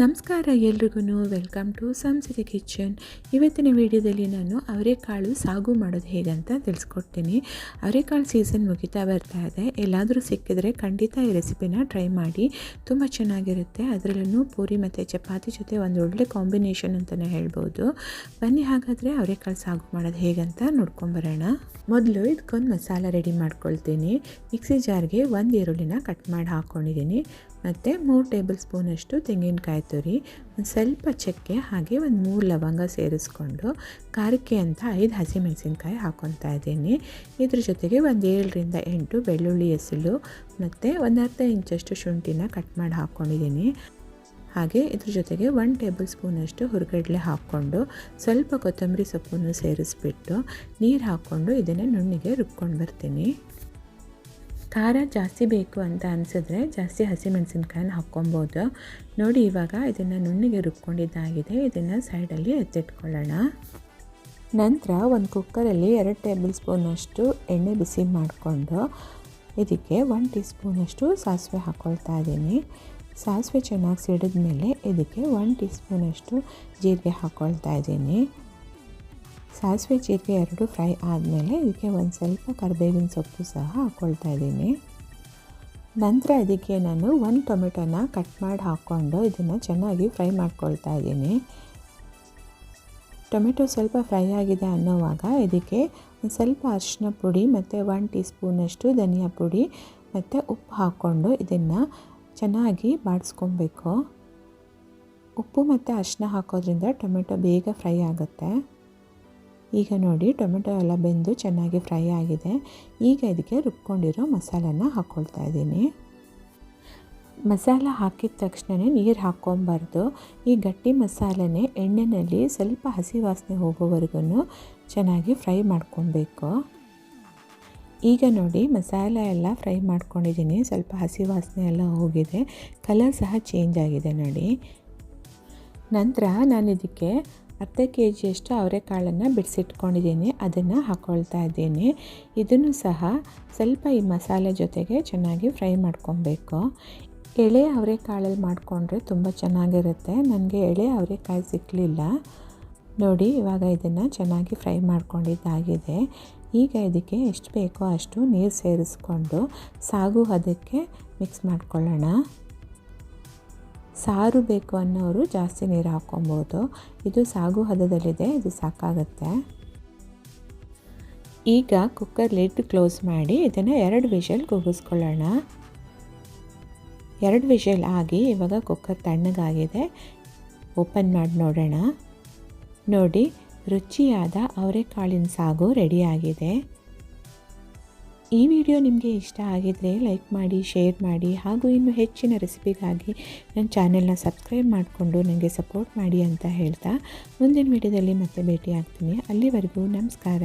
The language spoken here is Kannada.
ನಮಸ್ಕಾರ ಎಲ್ರಿಗೂ ವೆಲ್ಕಮ್ ಟು ಸಂಸದ ಕಿಚನ್ ಇವತ್ತಿನ ವಿಡಿಯೋದಲ್ಲಿ ನಾನು ಅವರೆಕಾಳು ಸಾಗು ಮಾಡೋದು ಹೇಗಂತ ತಿಳಿಸ್ಕೊಡ್ತೀನಿ. ಅವರೆಕಾಳು ಸೀಸನ್ ಮುಗಿತಾ ಬರ್ತಾ ಇದೆ. ಎಲ್ಲಾದರೂ ಸಿಕ್ಕಿದ್ರೆ ಖಂಡಿತ ಈ ರೆಸಿಪಿನ ಟ್ರೈ ಮಾಡಿ. ತುಂಬ ಚೆನ್ನಾಗಿರುತ್ತೆ. ಅದರಲ್ಲೂ ಪೂರಿ ಮತ್ತು ಚಪಾತಿ ಜೊತೆ ಒಂದು ಒಳ್ಳೆ ಕಾಂಬಿನೇಷನ್ ಅಂತಲೇ ಹೇಳ್ಬೋದು. ಬನ್ನಿ ಹಾಗಾದರೆ ಅವರೆಕಾಳು ಸಾಗು ಮಾಡೋದು ಹೇಗಂತ ನೋಡ್ಕೊಂಬರೋಣ. ಮೊದಲು ಇದಕ್ಕೊಂದು ಮಸಾಲ ರೆಡಿ ಮಾಡ್ಕೊಳ್ತೀನಿ. ಮಿಕ್ಸಿ ಜಾರ್ಗೆ ಒಂದು ಈರುಳ್ಳಿನ ಕಟ್ ಮಾಡಿ ಹಾಕ್ಕೊಂಡಿದ್ದೀನಿ ಮತ್ತು ಮೂರು ಟೇಬಲ್ ಸ್ಪೂನಷ್ಟು ತೆಂಗಿನಕಾಯಿ ತುರಿ ಒಂದು ಸ್ವಲ್ಪ ಚಕ್ಕೆ, ಹಾಗೆ ಒಂದು ಮೂರು ಲವಂಗ ಸೇರಿಸ್ಕೊಂಡು ಖಾರಕ್ಕೆ ಅಂತ ಐದು ಹಸಿಮೆಣಸಿನ್ಕಾಯಿ ಹಾಕ್ಕೊತಾ ಇದ್ದೀನಿ. ಇದ್ರ ಜೊತೆಗೆ ಒಂದು ಏಳರಿಂದ ಎಂಟು ಬೆಳ್ಳುಳ್ಳಿ ಎಸಳು ಮತ್ತು ಒಂದು ಅರ್ಧ ಇಂಚಷ್ಟು ಶುಂಠಿನ ಕಟ್ ಮಾಡಿ ಹಾಕ್ಕೊಂಡಿದ್ದೀನಿ ಹಾಗೆ ಇದ್ರ ಜೊತೆಗೆ ಒನ್ ಟೇಬಲ್ ಸ್ಪೂನಷ್ಟು ಹುರ್ಗಡ್ಲೆ ಹಾಕ್ಕೊಂಡು ಸ್ವಲ್ಪ ಕೊತ್ತಂಬರಿ ಸೊಪ್ಪನ್ನು ಸೇರಿಸ್ಬಿಟ್ಟು ನೀರು ಹಾಕ್ಕೊಂಡು ಇದನ್ನು ನುಣ್ಣಿಗೆ ರುಬ್ಕೊಂಡು ಬರ್ತೀನಿ. ಖಾರ ಜಾಸ್ತಿ ಬೇಕು ಅಂತ ಅನಿಸಿದ್ರೆ ಜಾಸ್ತಿ ಹಸಿಮೆಣಸಿನ್ಕಾಯಿನ ಹಾಕ್ಕೊಬೋದು. ನೋಡಿ ಇವಾಗ ಇದನ್ನು ನುಣ್ಣಿಗೆ ರುಬ್ಕೊಂಡಿದ್ದಾಗಿದೆ. ಇದನ್ನು ಸೈಡಲ್ಲಿ ಎತ್ತಿಟ್ಕೊಳ್ಳೋಣ. ನಂತರ ಒಂದು ಕುಕ್ಕರಲ್ಲಿ ಎರಡು ಟೇಬಲ್ ಸ್ಪೂನಷ್ಟು ಎಣ್ಣೆ ಬಿಸಿ ಮಾಡಿಕೊಂಡು ಇದಕ್ಕೆ ಒನ್ ಟೀ ಸ್ಪೂನಷ್ಟು ಸಾಸಿವೆ ಹಾಕ್ಕೊಳ್ತಾ ಇದ್ದೀನಿ. ಸಾಸಿವೆ ಚೆನ್ನಾಗಿ ಸಿಡಿದ ಮೇಲೆ ಇದಕ್ಕೆ ಒನ್ ಟೀ ಸ್ಪೂನಷ್ಟು ಜೀರಿಗೆ ಹಾಕ್ಕೊಳ್ತಾ ಇದ್ದೀನಿ. ಸಾಸಿವೆ ಜೀರಿಗೆ ಎರಡು ಫ್ರೈ ಆದಮೇಲೆ ಇದಕ್ಕೆ ಒಂದು ಸ್ವಲ್ಪ ಕರಿಬೇವಿನ ಸೊಪ್ಪು ಸಹ ಹಾಕ್ಕೊಳ್ತಾ ಇದ್ದೀನಿ. ನಂತರ ಇದಕ್ಕೆ ನಾನು ಒಂದು ಟೊಮೆಟೊನ ಕಟ್ ಮಾಡಿ ಹಾಕ್ಕೊಂಡು ಇದನ್ನು ಚೆನ್ನಾಗಿ ಫ್ರೈ ಮಾಡ್ಕೊಳ್ತಾ ಇದ್ದೀನಿ. ಟೊಮೆಟೊ ಸ್ವಲ್ಪ ಫ್ರೈ ಆಗಿದೆ ಅನ್ನೋವಾಗ ಇದಕ್ಕೆ ಒಂದು ಸ್ವಲ್ಪ ಅರಿಶಿನ ಪುಡಿ ಮತ್ತು ಒನ್ ಟೀ ಸ್ಪೂನಷ್ಟು ಧನಿಯಾ ಪುಡಿ ಮತ್ತು ಉಪ್ಪು ಹಾಕ್ಕೊಂಡು ಇದನ್ನು ಚೆನ್ನಾಗಿ ಬಾಡಿಸ್ಕೊಬೇಕು. ಉಪ್ಪು ಮತ್ತು ಅರಿಶಿನ ಹಾಕೋದ್ರಿಂದ ಟೊಮೆಟೊ ಬೇಗ ಫ್ರೈ ಆಗುತ್ತೆ. ಈಗ ನೋಡಿ, ಟೊಮೆಟೊ ಎಲ್ಲ ಬೆಂದು ಚೆನ್ನಾಗಿ ಫ್ರೈ ಆಗಿದೆ. ಈಗ ಇದಕ್ಕೆ ರುಬ್ಕೊಂಡಿರೋ ಮಸಾಲನ ಹಾಕ್ಕೊಳ್ತಾ ಇದ್ದೀನಿ. ಮಸಾಲ ಹಾಕಿದ ತಕ್ಷಣವೇ ನೀರು ಹಾಕ್ಕೊಂಬಾರ್ದು. ಈ ಗಟ್ಟಿ ಮಸಾಲೆನೇ ಎಣ್ಣೆಯಲ್ಲಿ ಸ್ವಲ್ಪ ಹಸಿ ವಾಸನೆ ಹೋಗೋವರೆಗೂ ಚೆನ್ನಾಗಿ ಫ್ರೈ ಮಾಡ್ಕೊಬೇಕು ಈಗ ನೋಡಿ, ಮಸಾಲ ಎಲ್ಲ ಫ್ರೈ ಮಾಡ್ಕೊಂಡಿದ್ದೀನಿ. ಸ್ವಲ್ಪ ಹಸಿ ವಾಸನೆ ಎಲ್ಲ ಹೋಗಿದೆ. ಕಲರ್ ಸಹ ಚೇಂಜ್ ಆಗಿದೆ ನೋಡಿ. ನಂತರ ನಾನು ಇದಕ್ಕೆ ಅರ್ಧ ಕೆ ಜಿಯಷ್ಟು ಅವರೆಕಾಳನ್ನು ಬಿಡಿಸಿಟ್ಕೊಂಡಿದ್ದೀನಿ, ಅದನ್ನು ಹಾಕ್ಕೊಳ್ತಾ ಇದ್ದೀನಿ. ಇದನ್ನು ಸಹ ಸ್ವಲ್ಪ ಈ ಮಸಾಲೆ ಜೊತೆಗೆ ಚೆನ್ನಾಗಿ ಫ್ರೈ ಮಾಡ್ಕೊಬೇಕು. ಎಳೆ ಅವರೆಕಾಳಲ್ಲಿ ಮಾಡಿಕೊಂಡ್ರೆ ತುಂಬ ಚೆನ್ನಾಗಿರುತ್ತೆ. ನನಗೆ ಎಳೆ ಅವರೆಕಾಯಿ ಸಿಕ್ಕಲಿಲ್ಲ. ನೋಡಿ, ಇವಾಗ ಇದನ್ನು ಚೆನ್ನಾಗಿ ಫ್ರೈ ಮಾಡ್ಕೊಂಡಿದ್ದಾಗಿದೆ. ಈಗ ಇದಕ್ಕೆ ಎಷ್ಟು ಬೇಕೋ ಅಷ್ಟು ನೀರು ಸೇರಿಸ್ಕೊಂಡು ಸಾಗು ಅದಕ್ಕೆ ಮಿಕ್ಸ್ ಮಾಡ್ಕೊಳ್ಳೋಣ. ಸಾರು ಬೇಕು ಅನ್ನೋರು ಜಾಸ್ತಿ ನೀರು ಹಾಕ್ಕೊಬೋದು. ಇದು ಸಾಗು ಹದದಲ್ಲಿದೆ, ಇದು ಸಾಕಾಗುತ್ತೆ. ಈಗ ಕುಕ್ಕರ್ ಲಿಡ್ ಕ್ಲೋಸ್ ಮಾಡಿ ಇದನ್ನು ಎರಡು ವಿಷಲ್ ಕೂಗಿಸ್ಕೊಳ್ಳೋಣ. ಎರಡು ವಿಷಲ್ ಆಗಿ ಇವಾಗ ಕುಕ್ಕರ್ ತಣ್ಣಗಾಗಿದೆ. ಓಪನ್ ಮಾಡಿ ನೋಡೋಣ. ನೋಡಿ, ರುಚಿಯಾದ ಅವರೆಕಾಳಿನ ಸಾಗು ರೆಡಿಯಾಗಿದೆ ಈ ವಿಡಿಯೋ ನಿಮಗೆ ಇಷ್ಟ ಆಗಿದರೆ ಲೈಕ್ ಮಾಡಿ, ಶೇರ್ ಮಾಡಿ ಹಾಗೂ ಇನ್ನು ಹೆಚ್ಚಿನ ರೆಸಿಪಿಗಾಗಿ ನನ್ನ ಚಾನೆಲ್ನ ಸಬ್ಸ್ಕ್ರೈಬ್ ಮಾಡಿಕೊಂಡು ನನಗೆ ಸಪೋರ್ಟ್ ಮಾಡಿ ಅಂತ ಹೇಳ್ತಾ ಮುಂದಿನ ವಿಡಿಯೋದಲ್ಲಿ ಮತ್ತೆ ಭೇಟಿ ಆಗ್ತೀನಿ ಅಲ್ಲಿವರೆಗೂ ನಮಸ್ಕಾರ.